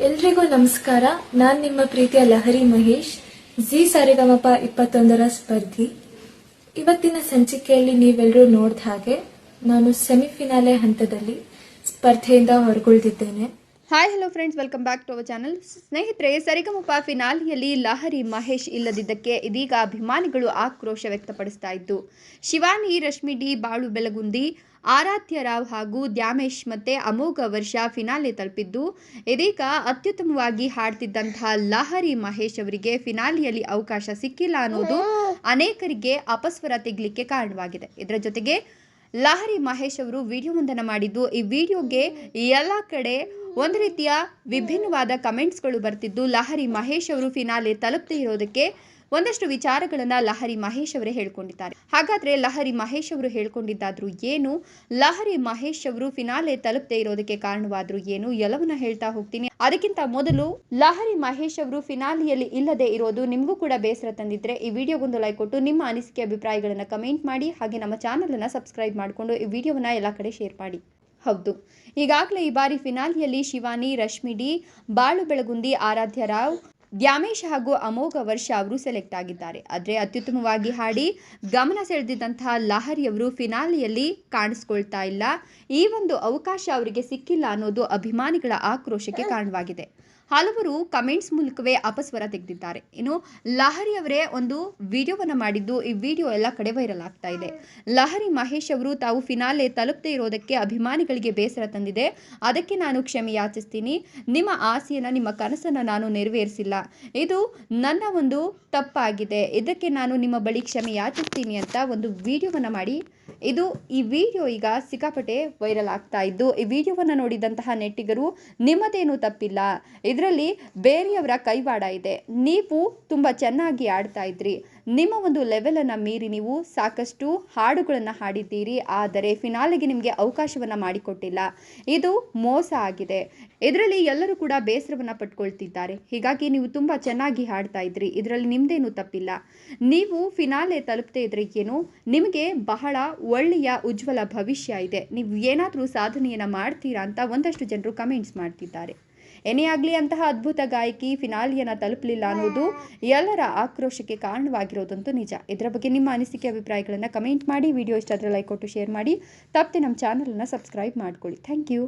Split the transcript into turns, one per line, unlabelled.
ಎಲ್ರಿಗೂ ನಮಸ್ಕಾರ. ನಾನು ನಿಮ್ಮ ಪ್ರೀತಿಯ ಲಹರಿ ಮಹೇಶ್. ಜಿ ಸಾರಿಗಮಪ ಇಪ್ಪತ್ತೊಂದರ ಸ್ಪರ್ಧಿ. ಇವತ್ತಿನ ಸಂಚಿಕೆಯಲ್ಲಿ ನೀವೆಲ್ಲರೂ ನೋಡಿದ ಹಾಗೆ ನಾನು ಸೆಮಿಫಿನಾಲೆ ಹಂತದಲ್ಲಿ ಸ್ಪರ್ಧೆಯಿಂದ ಹೊರಗುಳಿದಿದ್ದೇನೆ.
Hi hello friends welcome back to our channel ಸ್ನೇಹಿತರೆ ಸರಿಗಮಪ ಫಿನಾಲಿಯಲ್ಲಿ ಲಹರಿ ಮಹೇಶ್ ಇಲ್ಲದಿದ್ದಕ್ಕೆ ಇದೀಗ ಅಭಿಮಾನಿಗಳು ಆಕ್ರೋಶ ವ್ಯಕ್ತಪಡಿಸ್ತಾ ಇದ್ದು, ಶಿವಾನಿ, ರಶ್ಮಿ ಡಿ, ಬಾಳು ಬೆಳಗುಂದಿ ಆರಾಧ್ಯ ರಾವ್ ಹಾಗೂ ದ್ಯಾಮೇಶ್ ಮತ್ತೆ ಅಮೋಘ ವರ್ಷ ಫಿನಾಲೆ ತಲುಪಿದ್ದು, ಇದೀಗ ಅತ್ಯುತ್ತಮವಾಗಿ ಹಾಡ್ತಿದ್ದಂತಹ ಲಹರಿ ಮಹೇಶ್ ಅವರಿಗೆ ಫಿನಾಲಿಯಲ್ಲಿ ಅವಕಾಶ ಸಿಕ್ಕಿಲ್ಲ ಅನ್ನೋದು ಅನೇಕರಿಗೆ ಅಪಸ್ವರ ತೆಗಲಿಕ್ಕೆ ಕಾರಣವಾಗಿದೆ. ಇದರ ಜೊತೆಗೆ ಲಹರಿ ಮಹೇಶ್ ಅವರು ವಿಡಿಯೋವೊಂದನ್ನು ಮಾಡಿದ್ದು, ಈ ವಿಡಿಯೋಗೆ ಎಲ್ಲ ಕಡೆ ಒಂದು ರೀತಿಯ ವಿಭಿನ್ನವಾದ ಕಮೆಂಟ್ಸ್ಗಳು ಬರ್ತಿದ್ದು, ಲಹರಿ ಮಹೇಶ್ ಅವರು ಫಿನಾಲೆ ತಲುಪದೇ ಇರೋದಕ್ಕೆ ಒಂದಷ್ಟು ವಿಚಾರಗಳನ್ನ ಲಹರಿ ಮಹೇಶ್ ಅವರೇ ಹೇಳ್ಕೊಂಡಿದ್ದಾರೆ. ಹಾಗಾದ್ರೆ ಲಹರಿ ಮಹೇಶ್ ಅವರು ಹೇಳ್ಕೊಂಡಿದ್ದಾದ್ರೂ ಏನು? ಲಹರಿ ಮಹೇಶ್ ಅವರು ಫಿನಾಲೆ ತಲುಪದೇ ಇರೋದಕ್ಕೆ ಕಾರಣವಾದ್ರು ಏನು? ಎಲ್ಲವನ್ನ ಹೇಳ್ತಾ ಹೋಗ್ತೀನಿ. ಅದಕ್ಕಿಂತ ಮೊದಲು ಲಹರಿ ಮಹೇಶ್ ಅವರು ಫಿನಾಲಿಯಲ್ಲಿ ಇಲ್ಲದೆ ಇರೋದು ನಿಮಗೂ ಕೂಡ ಬೇಸರ ತಂದಿದ್ರೆ ಈ ವಿಡಿಯೋಗೊಂದು ಲೈಕ್ ಕೊಟ್ಟು ನಿಮ್ಮ ಅನಿಸಿಕೆ ಅಭಿಪ್ರಾಯಗಳನ್ನ ಕಮೆಂಟ್ ಮಾಡಿ, ಹಾಗೆ ನಮ್ಮ ಚಾನಲ್ ಅನ್ನ ಸಬ್ಸ್ಕ್ರೈಬ್ ಮಾಡಿಕೊಂಡು ಈ ವಿಡಿಯೋವನ್ನ ಎಲ್ಲ ಕಡೆ ಶೇರ್ ಮಾಡಿ. ಹೌದು. ಈಗಾಗಲೇ ಈ ಬಾರಿ ಫಿನಾಲಿಯಲ್ಲಿ ಶಿವಾನಿ ರಶ್ಮಿ ಡಿ ಬಾಳು ಬೆಳಗುಂದಿ, ಆರಾಧ್ಯ ರಾವ್ ದ್ಯಾಮೇಶ್ ಹಾಗೂ ಅಮೋಘ ವರ್ಷ ಅವರು ಸೆಲೆಕ್ಟ್ ಆಗಿದ್ದಾರೆ. ಆದರೆ ಅತ್ಯುತ್ತಮವಾಗಿ ಹಾಡಿ ಗಮನ ಸೆಳೆದಿದ್ದಂತಹ ಲಹರಿ ಅವರು ಫಿನಾಲಿಯಲ್ಲಿ ಕಾಣಿಸ್ಕೊಳ್ತಾ ಇಲ್ಲ. ಈ ಒಂದು ಅವಕಾಶ ಅವರಿಗೆ ಸಿಕ್ಕಿಲ್ಲ ಅನ್ನೋದು ಅಭಿಮಾನಿಗಳ ಆಕ್ರೋಶಕ್ಕೆ ಕಾರಣವಾಗಿದೆ. ಹಲವರು ಕಮೆಂಟ್ಸ್ ಮೂಲಕವೇ ಅಪಸ್ವರ ತೆಗೆದಿದ್ದಾರೆ. ಇನ್ನು ಲಹರಿ ಅವರೇ ಒಂದು ವಿಡಿಯೋವನ್ನು ಮಾಡಿದ್ದು, ಈ ವಿಡಿಯೋ ಎಲ್ಲ ಕಡೆ ವೈರಲ್ ಆಗ್ತಾ ಇದೆ. ಲಹರಿ ಮಹೇಶ್ ಅವರು ತಾವು ಫಿನಾಲೆ ತಲುಪದೆ ಇರೋದಕ್ಕೆ ಅಭಿಮಾನಿಗಳಿಗೆ ಬೇಸರ ತಂದಿದೆ. ಅದಕ್ಕೆ ನಾನು ಕ್ಷಮೆ ಯಾಚಿಸ್ತೀನಿ. ನಿಮ್ಮ ಆಸೆಯನ್ನು, ನಿಮ್ಮ ಕನಸನ್ನು ನಾನು ನೆರವೇರಿಸಿಲ್ಲ. ಇದು ನನ್ನ ಒಂದು ತಪ್ಪಾಗಿದೆ. ಇದಕ್ಕೆ ನಾನು ನಿಮ್ಮ ಬಳಿ ಕ್ಷಮೆ ಯಾಚಿಸ್ತೀನಿ ಅಂತ ಒಂದು ವಿಡಿಯೋವನ್ನು ಮಾಡಿ ಇದು ಈ ವಿಡಿಯೋ ಈಗ ಸಿಕ್ಕಾಪಟ್ಟೆ ವೈರಲ್ ಆಗ್ತಾ ಇದ್ದು, ಈ ವಿಡಿಯೋವನ್ನು ನೋಡಿದಂತಹ ನೆಟ್ಟಿಗರು ನಿಮ್ಮದೇನೂ ತಪ್ಪಿಲ್ಲ. ಇದರಲ್ಲಿ ಬೇರೆಯವರ ಕೈವಾಡ ಇದೆ. ನೀವು ತುಂಬ ಚೆನ್ನಾಗಿ ಆಡ್ತಾ ಇದ್ರಿ. ನಿಮ್ಮ ಒಂದು ಲೆವೆಲನ್ನು ಮೀರಿ ನೀವು ಸಾಕಷ್ಟು ಹಾಡುಗಳನ್ನು ಹಾಡಿದ್ದೀರಿ, ಆದರೆ ಫಿನಾಲೆಗೆ ನಿಮಗೆ ಅವಕಾಶವನ್ನು ಮಾಡಿಕೊಟ್ಟಿಲ್ಲ. ಇದು ಮೋಸ ಆಗಿದೆ. ಇದರಲ್ಲಿ ಎಲ್ಲರೂ ಕೂಡ ಬೇಸರವನ್ನು ಪಟ್ಕೊಳ್ತಿದ್ದಾರೆ. ಹೀಗಾಗಿ ನೀವು ತುಂಬ ಚೆನ್ನಾಗಿ ಹಾಡ್ತಾ ಇದ್ರಿ. ಇದರಲ್ಲಿ ನಿಮ್ಮದೇನೂ ತಪ್ಪಿಲ್ಲ. ನೀವು ಫಿನಾಲೆ ತಲುಪದೇ ಇದ್ರೆ ಏನು? ನಿಮಗೆ ಬಹಳ ಒಳ್ಳೆಯ ಉಜ್ವಲ ಭವಿಷ್ಯ ಇದೆ. ನೀವು ಏನಾದರೂ ಸಾಧನೆಯನ್ನು ಮಾಡ್ತೀರಾ ಅಂತ ಒಂದಷ್ಟು ಜನರು ಕಮೆಂಟ್ಸ್ ಮಾಡ್ತಿದ್ದಾರೆ. ಏನೇ ಆಗಲಿ ಅಂತಹ ಅದ್ಭುತ ಗಾಯಕಿ ಫಿನಾಲಿಯನ್ನು ತಲುಪಲಿಲ್ಲ ಅನ್ನೋದು ಎಲ್ಲರ ಆಕ್ರೋಶಕ್ಕೆ ಕಾರಣವಾಗಿರೋದಂತೂ ನಿಜ. ಇದರ ಬಗ್ಗೆ ನಿಮ್ಮ ಅನಿಸಿಕೆ, ಅಭಿಪ್ರಾಯಗಳನ್ನು ಕಮೆಂಟ್ ಮಾಡಿ ವಿಡಿಯೋ ಇಷ್ಟ ಆದರೆ ಲೈಕ್ ಕೊಟ್ಟು ಶೇರ್ ಮಾಡಿ. ತಪ್ಪದೆ ನಮ್ಮ ಚಾನಲನ್ನು ಸಬ್ಸ್ಕ್ರೈಬ್ ಮಾಡ್ಕೊಳ್ಳಿ. Thank you